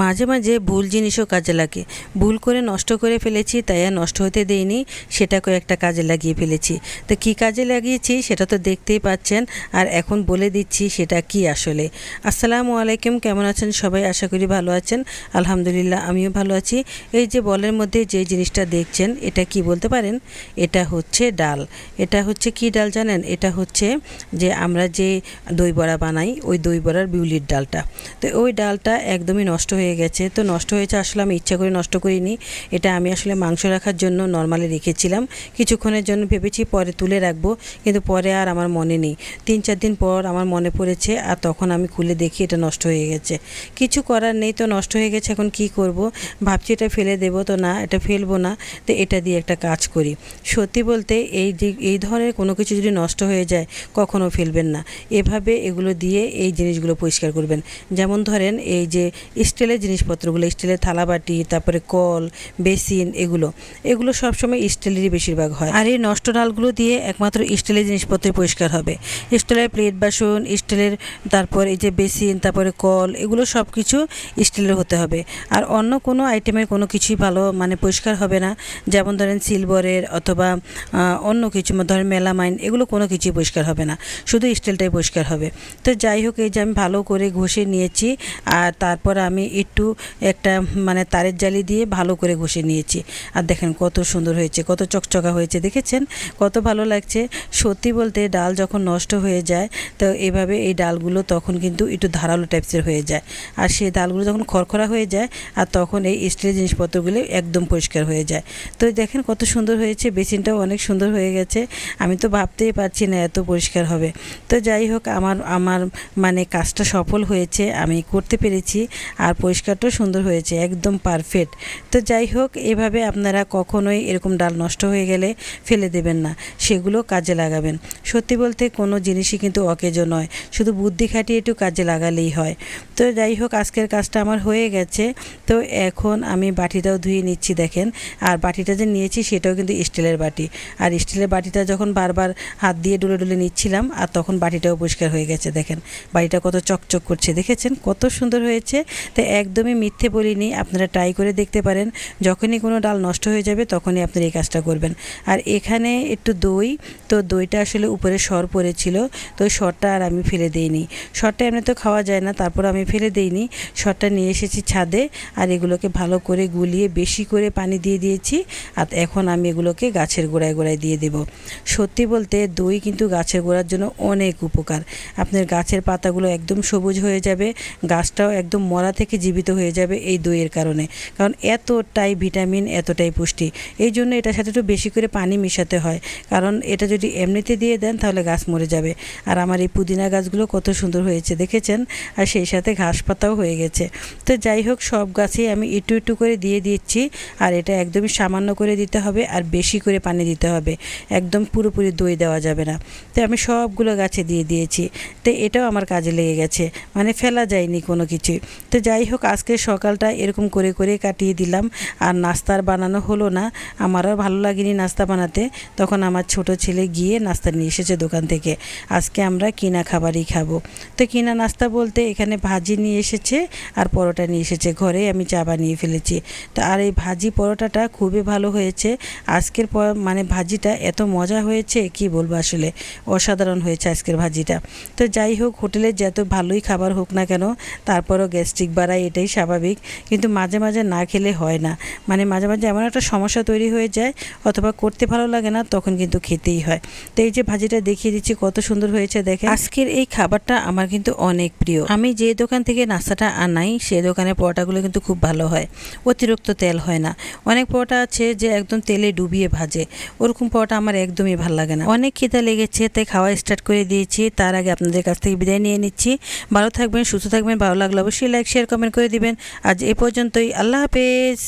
মাঝে মাঝে ভুল জিনিসও কাজে লাগে। ভুল করে নষ্ট করে ফেলেছি, তাই আর নষ্ট হতে দেইনি সেটাকে একটা কাজে লাগিয়ে ফেলেছি। তো কি কাজে লাগিয়েছি সেটা তো দেখতেই পাচ্ছেন, আর এখন বলে দিচ্ছি সেটা কি আসলে। আসসালামু আলাইকুম, কেমন আছেন সবাই? আশা করি ভালো আছেন। আলহামদুলিল্লাহ, আমিও ভালো আছি। এই যে বলের মধ্যে যে জিনিসটা দেখছেন, এটা কি বলতে পারেন? এটা হচ্ছে ডাল। এটা হচ্ছে কি ডাল জানেন? এটা হচ্ছে যে আমরা যে দই বড়া বানাই, ওই দই বড়ার বিউলির ডালটা। তো ওই ডালটা একদমই নষ্ট হয়ে গেছে। তো নষ্ট হয়েছে আসলে আমি ইচ্ছা করে নষ্ট করিনি। এটা আমি আসলে মাংস রাখার জন্য নর্মালি রেখেছিলাম। কিছুক্ষণের জন্য ভেবেছি পরে তুলে রাখব, কিন্তু পরে আর আমার মনে নেই। তিন চার দিন পর আমার মনে পড়েছে, আর তখন আমি খুলে দেখি এটা নষ্ট হয়ে গেছে। কিছু করার নেই, তো নষ্ট হয়ে গেছে, এখন কি করব? ভাবছি এটা ফেলে দেবো, তো না, এটা ফেলব না। তো এটা দিয়ে একটা কাজ করি। সত্যি বলতে এই এই ধরনের কোনো কিছু যদি নষ্ট হয়ে যায়, কখনো ফেলবেন না। এভাবে এগুলো দিয়ে এই জিনিসগুলো পরিষ্কার করবেন। যেমন ধরেন এই যে স্টিলের জিনিসপত্রগুলো, স্টিলের থালাবাটি, তারপরে কল, বেসিন, এগুলো। এগুলো সবসময় স্টিলেরই বেশিরভাগ হয়। আর এই নষ্ট ডালগুলো দিয়ে একমাত্র স্টিলের জিনিসপত্র পরিষ্কার হবে। স্টিলের প্লেট বাসন, স্টিলের তারপর এই যে বেসিন, তারপরে কল, এগুলো সব কিছু স্টিলের হতে হবে। আর অন্য কোনো আইটেমের কোনো কিছুই ভালো মানে পরিষ্কার হবে না। যেমন ধরেন সিলভারের অথবা অন্য কিছু ধরেন মেলামাইন, এগুলো কোনো কিছুই পরিষ্কার হবে না। শুধু স্টিলটাই পরিষ্কার হবে। তো যাই হোক, এই যে আমি ভালো করে ঘষে নিয়েছি। আর তারপর আমি একটু একটা মানে তারের জালি দিয়ে ভালো করে ঘষে নিয়েছি। আর দেখেন কত সুন্দর হয়েছে, কত চকচকা হয়েছে, দেখেছেন? কত ভালো লাগছে। সত্যি বলতে ডাল যখন নষ্ট হয়ে যায়, তো এভাবে এই ডালগুলো তখন কিন্তু একটু ধারালো টাইপসের হয়ে যায়। আর সেই ডালগুলো যখন খড়খড়া হয়ে যায়, আর তখন এই স্টিলের জিনিসপত্রগুলো একদম পরিষ্কার হয়ে যায়। তো দেখেন কত সুন্দর হয়েছে, বেসিনটাও অনেক সুন্দর হয়ে গেছে। আমি তো ভাবতেই পারছি না এত পরিষ্কার হবে। তো যাই হোক, আমার আমার মানে কাজটা সফল হয়েছে, আমি করতে পেরেছি। আর পরিষ্কারটাও সুন্দর হয়েছে, একদম পারফেক্ট তো যাই হোক, এভাবে আপনারা কখনোই এরকম ডাল নষ্ট হয়ে গেলে ফেলে দেবেন না, সেগুলো কাজে লাগাবেন। সত্যি বলতে কোনো জিনিসই কিন্তু অকেজো নয়, শুধু বুদ্ধি খাটিয়ে একটু কাজে লাগালেই হয়। তো যাই হোক, আজকের কাজটা আমার হয়ে গেছে। তো এখন আমি বাটিটাও ধুয়ে নিচ্ছি, দেখেন। আর বাটিটা যে নিয়েছি, সেটাও কিন্তু স্টিলের বাটি। আর স্টিলের বাটিটা যখন বারবার হাত দিয়ে ডুলে ডুলে নিচ্ছিলাম, আর তখন বাটিটাও পরিষ্কার হয়ে গেছে, দেখেন। বাড়িটা কত চকচক করছে, দেখেছেন? কত সুন্দর হয়েছে। তো একদমই মিথ্যে বলিনি, আপনারা ট্রাই করে দেখতে পারেন। যখনই কোনো ডাল নষ্ট হয়ে যাবে, তখনই আপনারা এই কাজটা করবেন। আর এখানে একটু দই, তো দইটা আসলে উপরে সর পড়েছিল, তো সরটা আর আমি ফেলে দিইনি। সরটা এমনি তো খাওয়া যায় না তারপর আমি ফেলে দিইনি। সরটা নিয়ে এসেছি ছাদে, আর এগুলোকে ভালো করে গুলিয়ে বেশি করে পানি দিয়ে দিয়েছি, আর এখন আমি এগুলোকে গাছের গোড়ায় গোড়ায় দিয়ে দেব। সত্যি বলতে দই কিন্তু গাছের গোড়ার জন্য অনেক উপকার। আপনার গাছের পাতাগুলো একদম সবুজ হয়ে যাবে, গাছটাও একদম মরা থেকে জীবিত হয়ে যাবে এই দইয়ের কারণে। কারণ এতটাই ভিটামিন, এতটাই পুষ্টি। এই জন্য এটার সাথে একটু বেশি করে পানি মেশাতে হয়। কারণ এটা যদি এমনিতে দিয়ে দেন তাহলে গাছ মরে যাবে। আর আমার এই পুদিনা গাছগুলো কত সুন্দর হয়েছে, দেখেছেন? আর সেই সাথে ঘাস পাতাও হয়ে গেছে। তো যাই হোক, সব গাছেই আমি একটু একটু করে দিয়ে দিচ্ছি। আর এটা একদমই সামান্য করে দিতে হবে আর বেশি করে পানি দিতে হবে। একদম পুরোপুরি দই দেওয়া যাবে না। তো আমি সবগুলো গাছে দিয়ে দিয়েছি। তো এটাও আমার কাজে লেগে গেছে। মানে ফেলা যায়নি কোনো কিছুই। তো যাই হোক আজকে সকালটা এরকম করে করে কাটিয়ে দিলাম। আর নাস্তার বানানো হলো না, আমারও ভালো লাগেনি নাস্তা বানাতে। তখন আমার ছোট ছেলে গিয়ে নাস্তা নিয়ে এসেছে দোকান থেকে। আজকে আমরা কিনা খাবারই খাব। তো কিনা নাস্তা বলতে এখানে ভাজি নিয়ে এসেছে আর পরোটা নিয়ে এসেছে। ঘরে আমি চা বানিয়ে ফেলেছি। তো আর এই ভাজি পরোটাটা খুবই ভালো হয়েছে। আজকের পর মানে ভাজিটা এত মজা হয়েছে, কি বলব আসলে? অসাধারণ হয়েছে আজকের ভাজিটা। তো যাই হোক হোটেলে যত ভালোই খাবার হোক না কেন, তারপরও গ্যাস্ট্রিক বাড়ায় এটাই স্বাভাবিক। কিন্তু মাঝে মাঝে না খেলে হয় না। মানে মাঝে মাঝে এমন একটা সমস্যা তৈরি হয়ে যায়, অথবা করতে ভালো লাগে না, তখন কিন্তু খেতেই হয়। তো এই যে ভাজিটা দেখিয়ে দিচ্ছি, কত সুন্দর হয়েছে দেখে আজকের এই খাবারটা আমার কিন্তু অনেক প্রিয়। আমি যে দোকান থেকে নাস্তাটা আনাই সেই দোকানের পরোটাগুলো কিন্তু খুব ভালো হয়। অতিরিক্ত তেল হয় না। অনেক পরোটা আছে যে একদম তেলে ডুবিয়ে ভাজে। ওরকম পরোটা আমার একদমই ভালো লাগে না। অনেক খিদা লেগেছে, তাই খাওয়া স্টার্ট করে দিয়েছি। তার আগে আপনাদের কাছ থেকে বিদায় নিয়ে নিচ্ছি। ভালো থাকবেন, সুস্থ থাকবেন, ভালো লাগলে অবশ্যই লাইক শেয়ার কমেন্ট করে দিবেন। আজ এ পর্যন্তই। আল্লাহ হাফেজ।